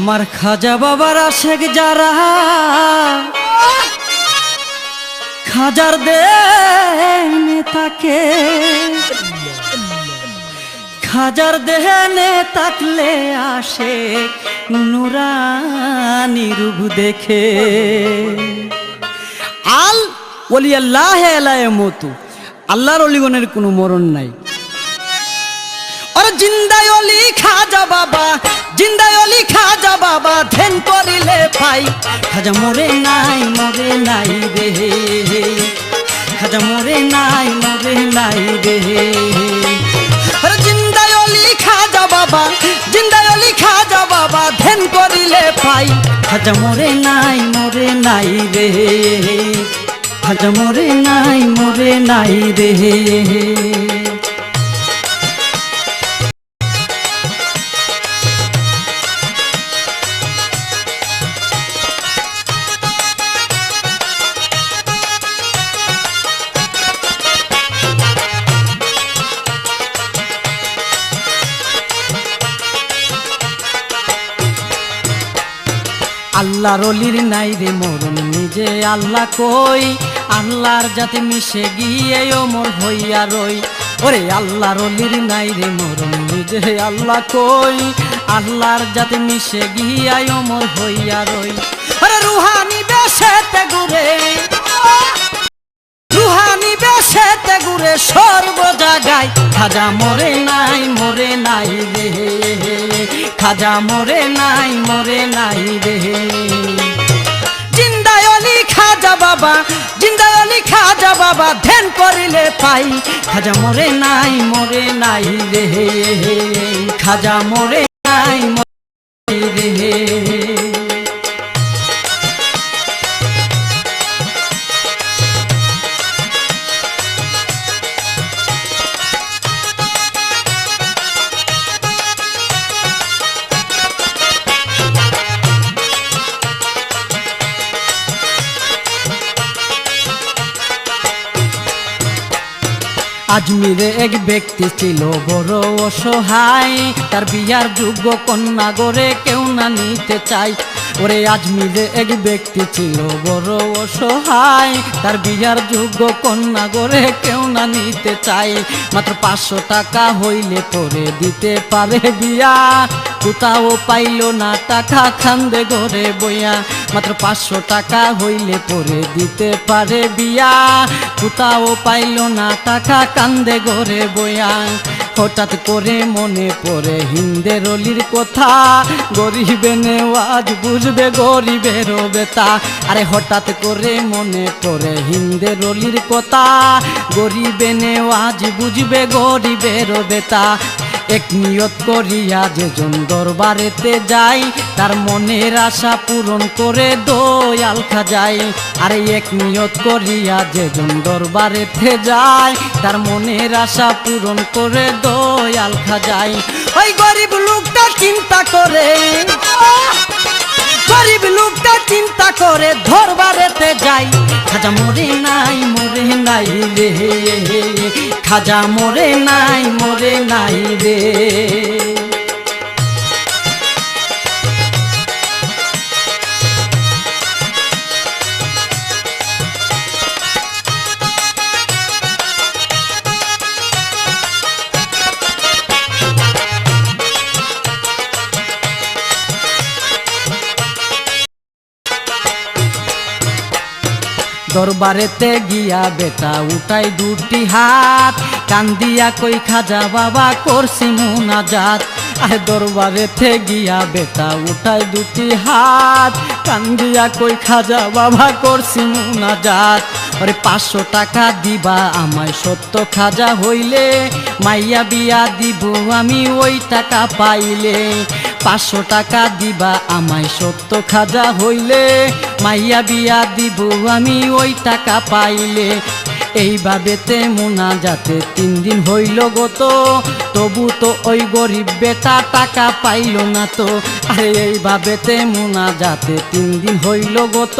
আমার খাজা বাবার আশেক যারা, খাজার দেনে তাকে, খাজার দেহনে তাকলে আসে নুরানি রূপ দেখে। আল বলি আল্লাহ এলায় মতু আল্লাহর অলিগণের কোনো মরণ নাই। ওরে জিন্দায় অলি খাজা বাবা, জিন্দায় পাই খাজা মরে নাই মরে নাই রে। খাজা মরে নাই মরে নাই রে। পাই। খাজা মরে নাই মরে নাই রে। খাজা মরে নাই মরে নাই রে। আল্লাহর অলির নাই রে মরণ, নিজে আল্লাহ কই? আল্লাহর যাতে মিশে গিয়ে মোর হইয়া রই। ওরে আল্লাহর অলির নাই রে মরণ, নিজে আল্লাহ কই? আল্লাহর যাতে মিশে গিয়া মোর হইয়া রই। ওরে রুহানি বেশেতে ঘুরে রুহানি বেশেতে ঘুরে সর্ব জায়গায়। খাজা মরে নাই মরে নাই রে, খাজা মরে নাই মরে নাই রে। বাবা ধ্যান করিলে পাই। খাজা মরে নাই মরে নাই রে। খাজা মরে নাই, মরে রে। আজমিরে এক ব্যক্তি ছিল বড় অসহায়। তার বিয়ার যোগ্য কন্যা গড়ে কেউ না নিতে চাই ওরে আজমিরে এক ব্যক্তি ছিল বড় অসহায়। তার বিয়ার যোগ্য কন্যা গড়ে কেউ না নিতে চাই মাত্র পাঁচশো টাকা হইলে পরে দিতে পারে বিয়া। কোথাও পাইল না টাকা খান্দে ঘরে বইয়া। মাত্র পাঁচশো টাকা হইলে পরে দিতে পারে বিয়া। কোথাও পাইল না টাকা কান্দে ঘরে বইয়া। হঠাৎ করে মনে পড়ে হিন্দের অলির কথা। গরিবে নেওয়াজ বুঝবে গরিবের বেতা আরে হঠাৎ করে মনে পড়ে হিন্দের অলির কথা। গরিবে নেওয়াজ বুঝবে গরিবের বেতা এক নিয়ত করিয়া যে জন দরবারেতে যাই, তার মনের আশা পূরণ করে দয়াল খাজাই। আরে এক নিয়ত করিয়া যে জন দরবারেতে যাই, তার মনের আশা পূরণ করে দয়াল খাজাই। ওই গরিব লোকটা চিন্তা করে গরিব লোকটা চিন্তা করে, ধরবারেতে যাই। খাজা মরে নাই মরে নাই রে। খাজা মরে নাই মরে নাই রে। দরবারেতে গিয়া বেটা উঠাই দুটি হাত, কান্দিয়া কই খাজা বাবা করছি মুনাজাত। আরে দরবারেতে গিয়া বেটা উঠাই দুটি হাত, কান্দিয়া কই খাজা বাবা করছি মুনাজাত। ওরে পাঁচশো টাকা দিবা আমায় সত্য খাজা হইলে, মাইয়া বিয়া দিব আমি ওই টাকা পাইলে। পাঁচশো টাকা দিবা আমায় সত্য খাজা হইলে। মাইয়া বিয়া দিব আমি ওই টাকা পাইলে। এইভাবেতে মোনা যাতে তিন দিন হইল গত তবু তো ওই গরিব বেটা টাকা পাইল না তো। আরে এইভাবেতে মোনা যাতে তিন দিন হইল গত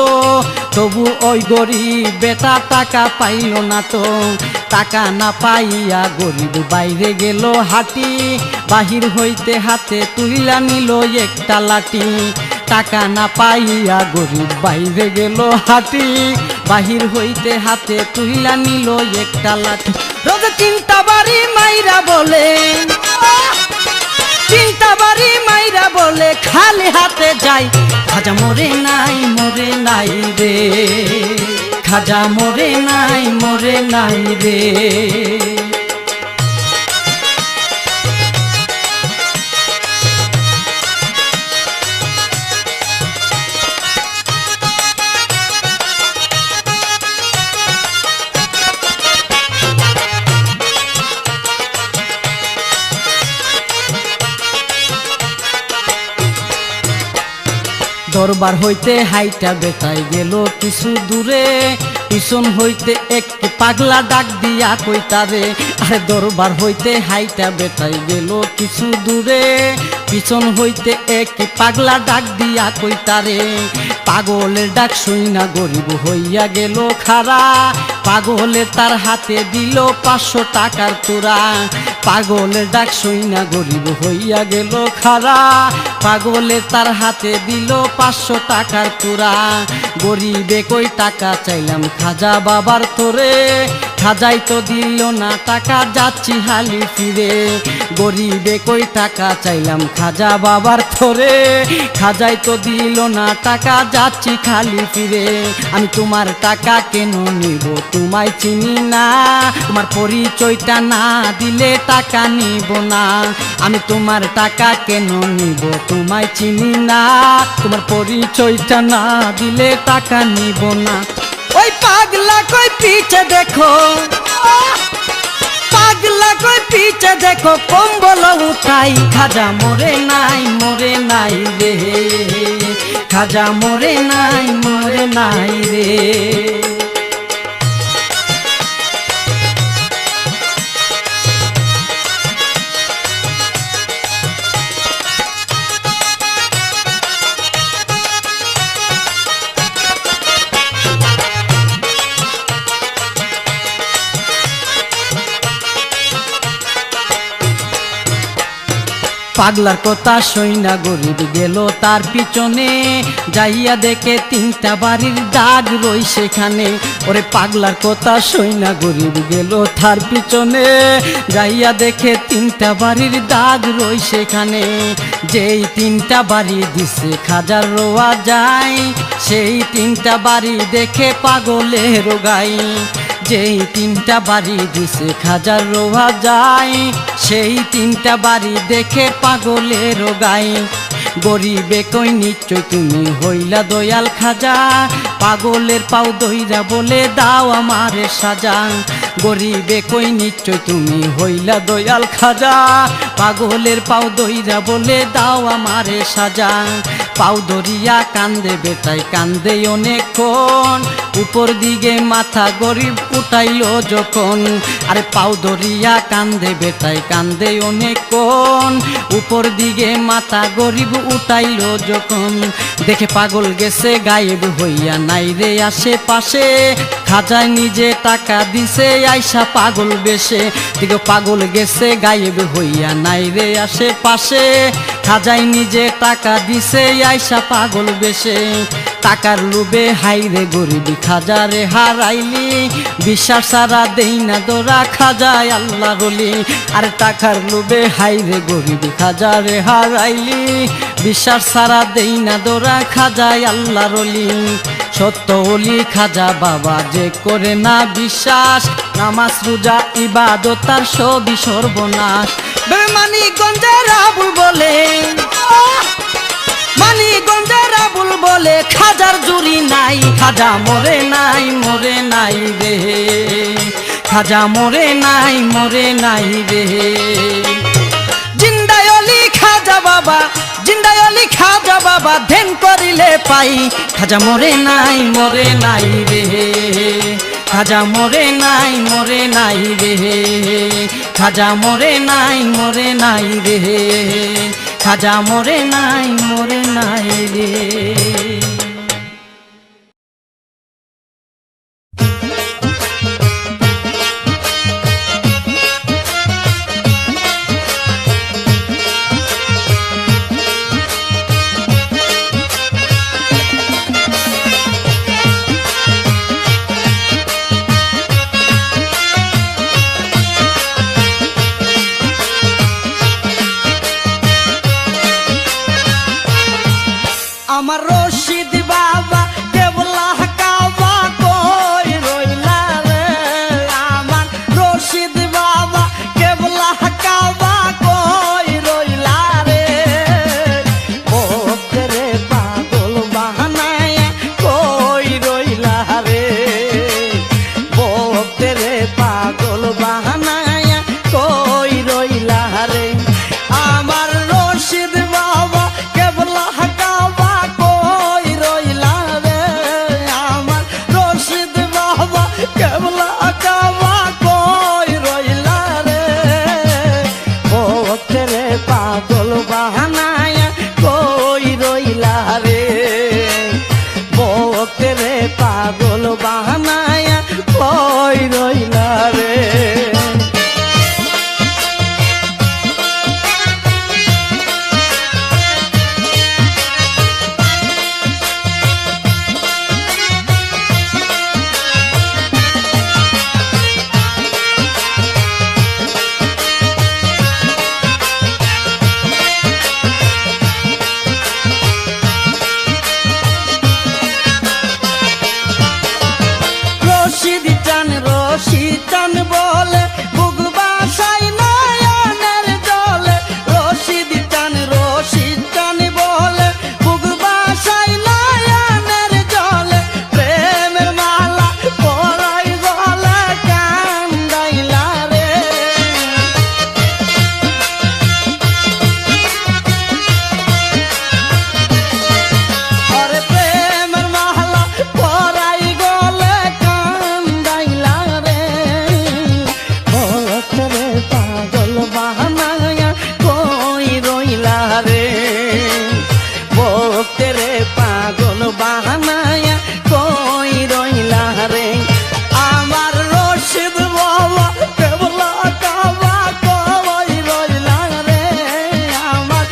তবু ওই গরিব বেটা টাকা পাইল না তো। টাকা না পাইয়া গরিব বাইরে গেল হাটি। বাহির হইতে হাতে তুইলা নিল একটা লাঠি। টাকা না পাইয়া গরিব বাইরে গেল হাটি। বাহির হইতে হাতে তুইলা নিল একটা লাঠি। রোজ চিন্তা বাড়ি মাইরা বলে চিন্তা বাড়ি মাইরা বলে, খালি হাতে যাই। খাজা মরে নাই মরে নাই রে। খাজা মরে নাই মরে নাই রে। দরবার হইতে হাইটা বেটাই গেল কিছু দূরে। পিছন হইতে এক পাগলা ডাক দিয়া কইতারে আরে দরবার হইতে হাইটা বেটাই গেল কিছু দূরে। পিছন হইতে এক পাগলা ডাক দিয়া কইতারে পাগলের ডাক শুই না গরিব হইয়া গেল খারা। পাগলে তার হাতে দিল পাঁচশো টাকার তোরা পাগলের ডাক শুই না গরিব হইয়া গেল খারা। পাগলে তার হাতে দিল পাঁচশো টাকার তোরা গরিবে কই টাকা চাইলাম, খাজা বাবার তোরে খাজাই তো দিল না টাকা, যাচ্ছি হালি ফিরে। গরিবে কই টাকা? চাইলাম খাজা বাবার থরে। খাজাই তো দিল না টাকা, যাচ্ছি খালি ফিরে। আমি তোমার টাকা কেন নিব? তোমায় চিনি না। তোমার পরিচয়টা না দিলে টাকা নিব না। আমি তোমার টাকা কেন নিব? তোমায় চিনি না। তোমার পরিচয়টা না দিলে টাকা নিব না। ওই পাগলা কই পিছে দেখো? পাগলা কই পিছে দেখো? কম্বল উঠাই, খাজা মরে নাই মরে নাই রে। খাজা মরে নাই মরে নাই রে। পাগলার কথা সইনা গরিব গেল তার পিছনে। যাইয়া দেখে তিনটা বাড়ির দাগ রই সেখানে। ওরে পাগলার কথা সইনা গরিব গেল তার পিছনে। যাইয়া দেখে তিনটা বাড়ির দাগ রই সেখানে। যেই তিনটা বাড়ি দিছে খাজার রোয়া যায়, সেই তিনটা বাড়ি দেখে পাগলে রোগাই যেই তিনটা বাড়ি দিছে খাজার রোহা যায় সেই তিনটা বাড়ি দেখে পাগলে রোগাই গরিবে কই নিশ্চয় তুমি হইলা দয়াল খাজা, পাগলের পাও দইরা বলে দাও আমারে সাজা। গরিবে কই নিশ্চয় তুমি হইলা দয়াল খাজা, পাগলের পাও দইরা বলে দাও আমারে সাজা। পাও দরিয়া কান্দে বেটাই কান্দে অনেকক্ষণ। উপর দিকে মাথা গরিব উঠাইলো যখন। আরে পাও দরিয়া কান্দে বেটাই কান্দে অনেকক্ষণ। উপর দিকে মাথা গরিব উঠাইলো যখন। দেখে পাগল গেছে, গায়েব হইয়া নাই রে আশেপাশে। খাজায় নিজে টাকা দিছে, আইসা পাগল বেশে। দিকে পাগল গেছে, গায়েব হইয়া নাই রে আশেপাশে। খাজাই নিজে টাকা দিছে, আইসা পাগল বেশে। টাকার লোভে হাইরে গরিবি, খাজারে হারাইলি। বিশ্বাস সারা দেই না দোরা, খাজায় আল্লাহ রলি আর টাকার লোভে হাইরে গরিবি, খাজারে হারাইলি। বিশ্বাস সারা দেই না দোরা, খাজায় আল্লাহ রলি সত্য অলি খাজা বাবা যে করে না বিশ্বাস। নামাজ, রোজা, ইবাদত, তার সবই সর্বনাশ। মানিকগঞ্জের আবুল বলে। মানিকগঞ্জের আবুল বলে, খাজার জুরি নাই, খাজা মরে নাই মরে নাই রে। খাজা মরে নাই মরে নাই রে। জিন্দায়লি খাজা বাবা, জিন্দায়লি খাজা বাবা, ধ্যান করিলে পাই, খাজা মরে নাই মরে নাই রে। খাজা মরে নাই মরে নাই রে। খাজা মরে নাই মরে নাই রে। খাজা মরে নাই মরে নাই রে। আমার রশিদ